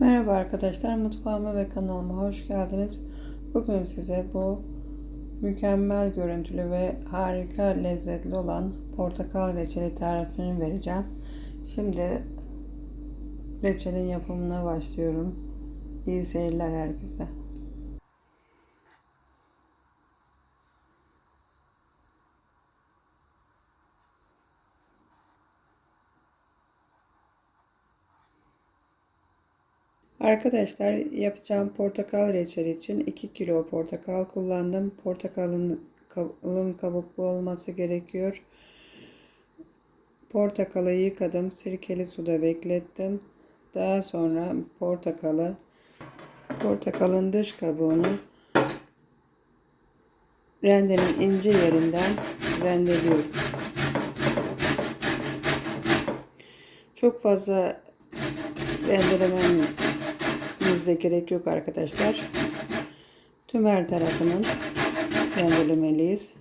Merhaba arkadaşlar, mutfağıma ve kanalıma hoş geldiniz. Bugün size bu mükemmel görüntülü ve harika lezzetli olan portakal reçeli tarifini vereceğim. Şimdi reçelin yapımına başlıyorum. İyi seyirler herkese. Arkadaşlar yapacağım portakal reçeli için 2 kilo portakal kullandım. Portakalın kalın kabuklu olması gerekiyor. Portakalı yıkadım. Sirkeli suda beklettim. Daha sonra portakalı portakalın dış kabuğunu rendenin ince yerinden rendeliyorum. Çok fazla rendelememize gerek yok arkadaşlar. Tüm her tarafının rendelemeliyiz.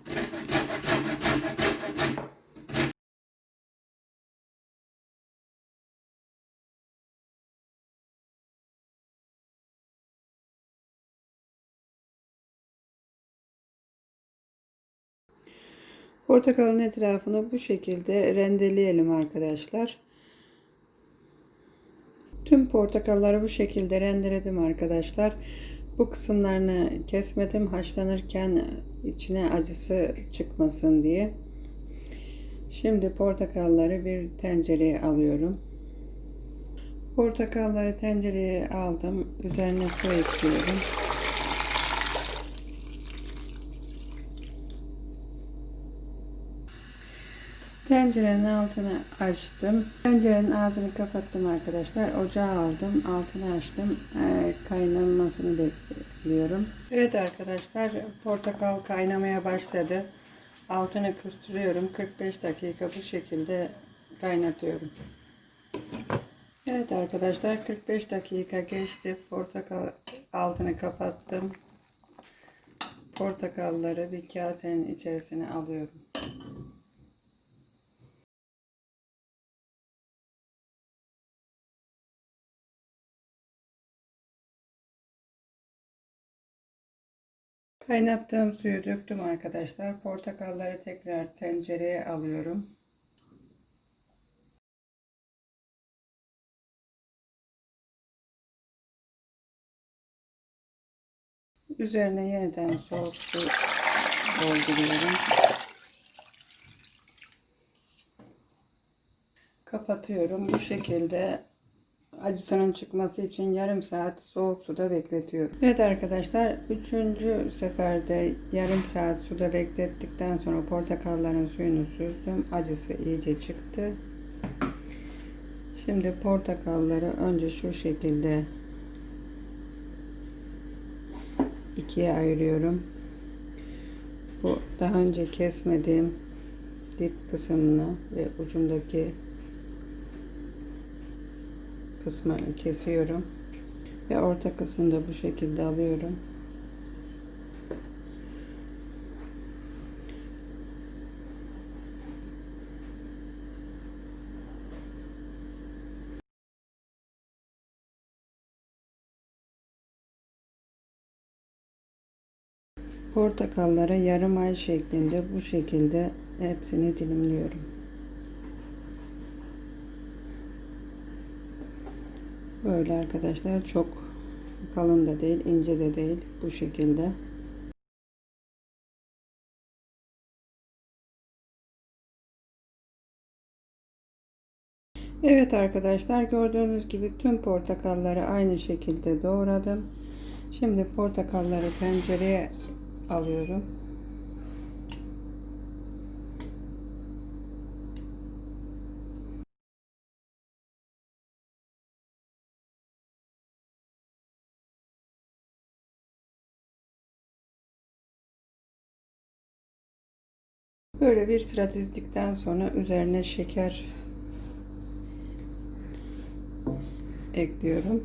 Portakalın etrafını bu şekilde rendeleyelim arkadaşlar. Tüm portakalları bu şekilde rendeledim arkadaşlar. Bu kısımlarını kesmedim haşlanırken içine acısı çıkmasın diye. Şimdi portakalları bir tencereye alıyorum. Portakalları tencereye aldım. Üzerine su ekliyorum. Tencerenin altını açtım. Tencerenin ağzını kapattım arkadaşlar. Ocağı aldım. Altını açtım. Ee, kaynanmasını bekliyorum. Evet arkadaşlar portakal kaynamaya başladı. Altını kıstırıyorum. 45 dakika bu şekilde kaynatıyorum. Evet arkadaşlar 45 dakika geçti. Portakal altını kapattım. Portakalları bir kasenin içerisine alıyorum. Kaynattığım suyu döktüm arkadaşlar. Portakalları tekrar tencereye alıyorum. Üzerine yeniden soğuk su dolduruyorum. Kapatıyorum. Bu şekilde acısının çıkması için yarım saat soğuk suda bekletiyorum. Evet arkadaşlar üçüncü seferde yarım saat suda beklettikten sonra portakalların suyunu süzdüm. Acısı iyice çıktı. Şimdi portakalları önce şu şekilde ikiye ayırıyorum. Bu daha önce kesmediğim dip kısmını ve ucundaki kısmını kesiyorum. Ve orta kısmını da bu şekilde alıyorum. Portakallara yarım ay şeklinde bu şekilde hepsini dilimliyorum. Böyle arkadaşlar çok kalın da değil, ince de değil. Bu şekilde. Evet arkadaşlar gördüğünüz gibi tüm portakalları aynı şekilde doğradım. Şimdi portakalları tencereye alıyorum. Böyle bir sıra dizdikten sonra üzerine şeker ekliyorum.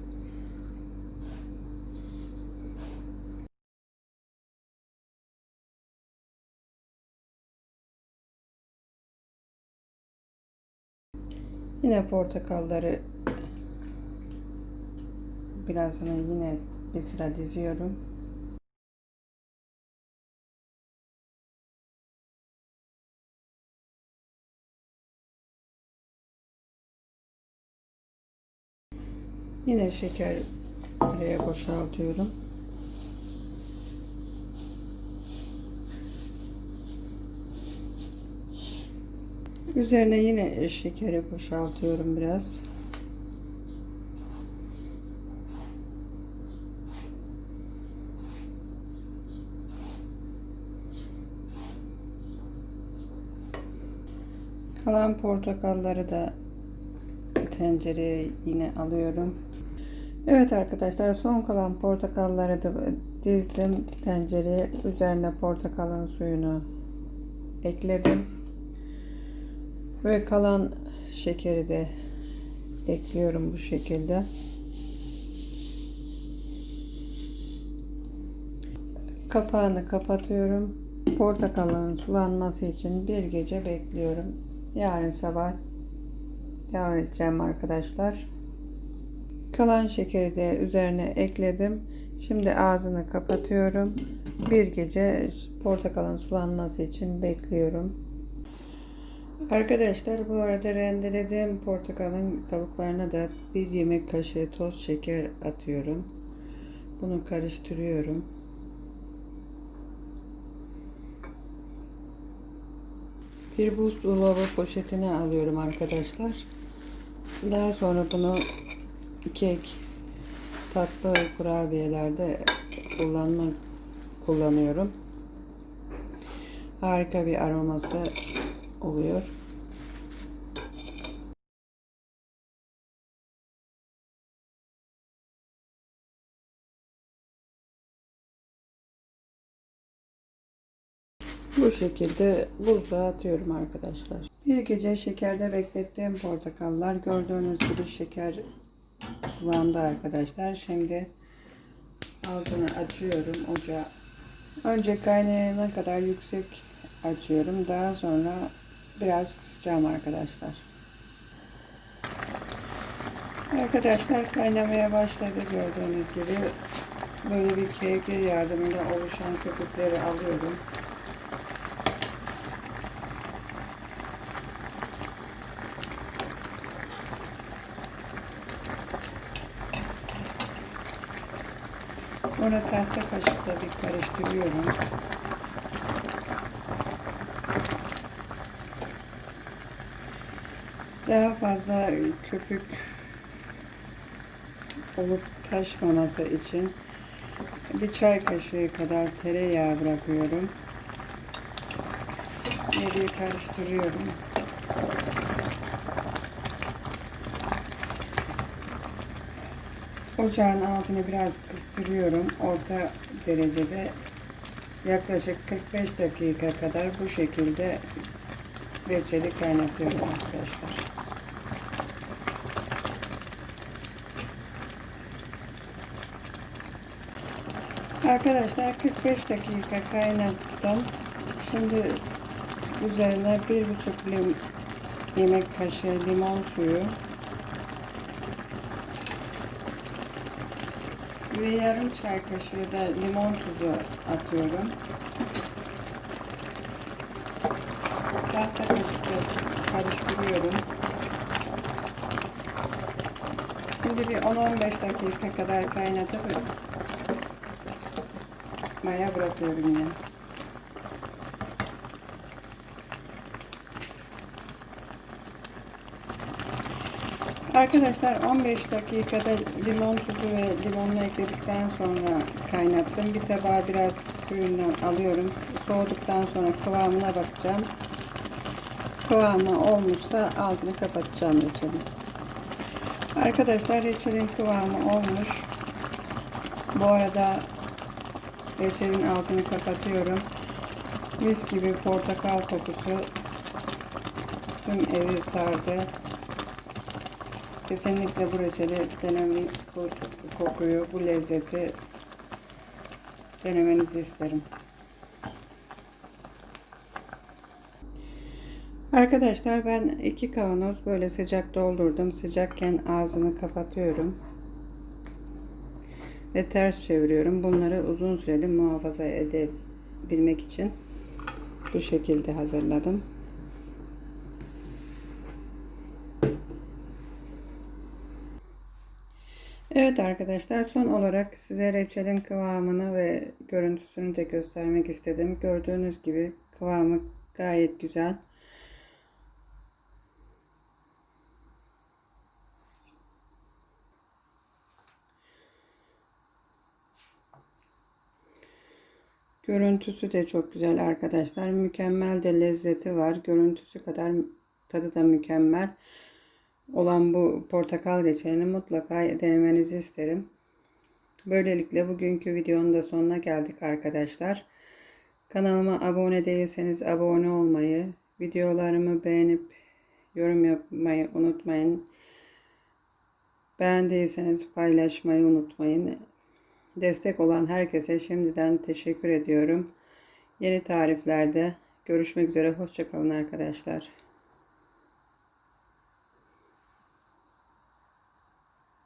Yine portakalları birazını yine bir sıra diziyorum. Yine şeker buraya boşaltıyorum. Üzerine yine şekeri boşaltıyorum biraz. Kalan portakalları da tencereye yine alıyorum. Evet arkadaşlar son kalan portakalları da dizdim tencereye. Üzerine portakalın suyunu ekledim. Ve kalan şekeri de ekliyorum bu şekilde. Kapağını kapatıyorum. Portakalın sulanması için bir gece bekliyorum. Yarın sabah devam edeceğim arkadaşlar. Kalan şekeri de üzerine ekledim. Şimdi ağzını kapatıyorum. Bir gece portakalın sulanması için bekliyorum. Arkadaşlar bu arada rendelediğim portakalın kabuklarına da bir yemek kaşığı toz şeker atıyorum. Bunu karıştırıyorum. Bir buzdolabı poşetine alıyorum arkadaşlar. Daha sonra bunu kek, tatlı kurabiyelerde kullanma kullanıyorum. Harika bir aroması oluyor. Bu şekilde buzluğa atıyorum arkadaşlar. Bir gece şekerde beklettiğim portakallar gördüğünüz gibi şeker sulandı arkadaşlar. Şimdi altını açıyorum ocağa. Önce kaynayana kadar yüksek açıyorum. Daha sonra biraz kısacağım arkadaşlar. Arkadaşlar kaynamaya başladı gördüğünüz gibi. Böyle bir kevgir yardımıyla oluşan köpükleri alıyorum. Sonra tahta kaşıkla bir karıştırıyorum. Daha fazla köpük olup taşmaması için bir çay kaşığı kadar tereyağı bırakıyorum. Geriye karıştırıyorum. Ocağın altını biraz kıstırıyorum. Orta derecede yaklaşık 45 dakika kadar bu şekilde reçeli kaynatıyorum arkadaşlar. Arkadaşlar 45 dakika kaynattım. Şimdi üzerine bir buçuk lim yemek kaşığı limon suyu ve yarım çay kaşığı da limon tuzu atıyorum. Tahta kaşıkla karıştırıyorum. Şimdi bir 10-15 dakika kadar kaynatıp maya bırakıyorum yine. Arkadaşlar 15 dakikada limon tuzu ve limonunu ekledikten sonra kaynattım. Bir tabağa biraz suyundan alıyorum. Soğuduktan sonra kıvamına bakacağım. Kıvamı olmuşsa altını kapatacağım reçelin. Arkadaşlar reçelin kıvamı olmuş. Bu arada reçelin altını kapatıyorum. Mis gibi portakal kokusu tüm evi sardı. Kesinlikle bu reçeli denemeyi, bu kokuyu, bu lezzeti denemenizi isterim. Arkadaşlar ben iki kavanoz böyle sıcak doldurdum. Sıcakken ağzını kapatıyorum. ve ters çeviriyorum. Bunları uzun süreli muhafaza edebilmek için bu şekilde hazırladım. Evet arkadaşlar son olarak size reçelin kıvamını ve görüntüsünü de göstermek istedim. Gördüğünüz gibi kıvamı gayet güzel. Görüntüsü de çok güzel arkadaşlar. Mükemmel de lezzeti var. Görüntüsü kadar tadı da mükemmel olan bu portakal reçelini mutlaka denemenizi isterim. Böylelikle bugünkü videonun da sonuna geldik arkadaşlar. Kanalıma abone değilseniz abone olmayı, videolarımı beğenip yorum yapmayı unutmayın. Beğendiyseniz paylaşmayı unutmayın. Destek olan herkese şimdiden teşekkür ediyorum. Yeni tariflerde görüşmek üzere. Hoşçakalın arkadaşlar.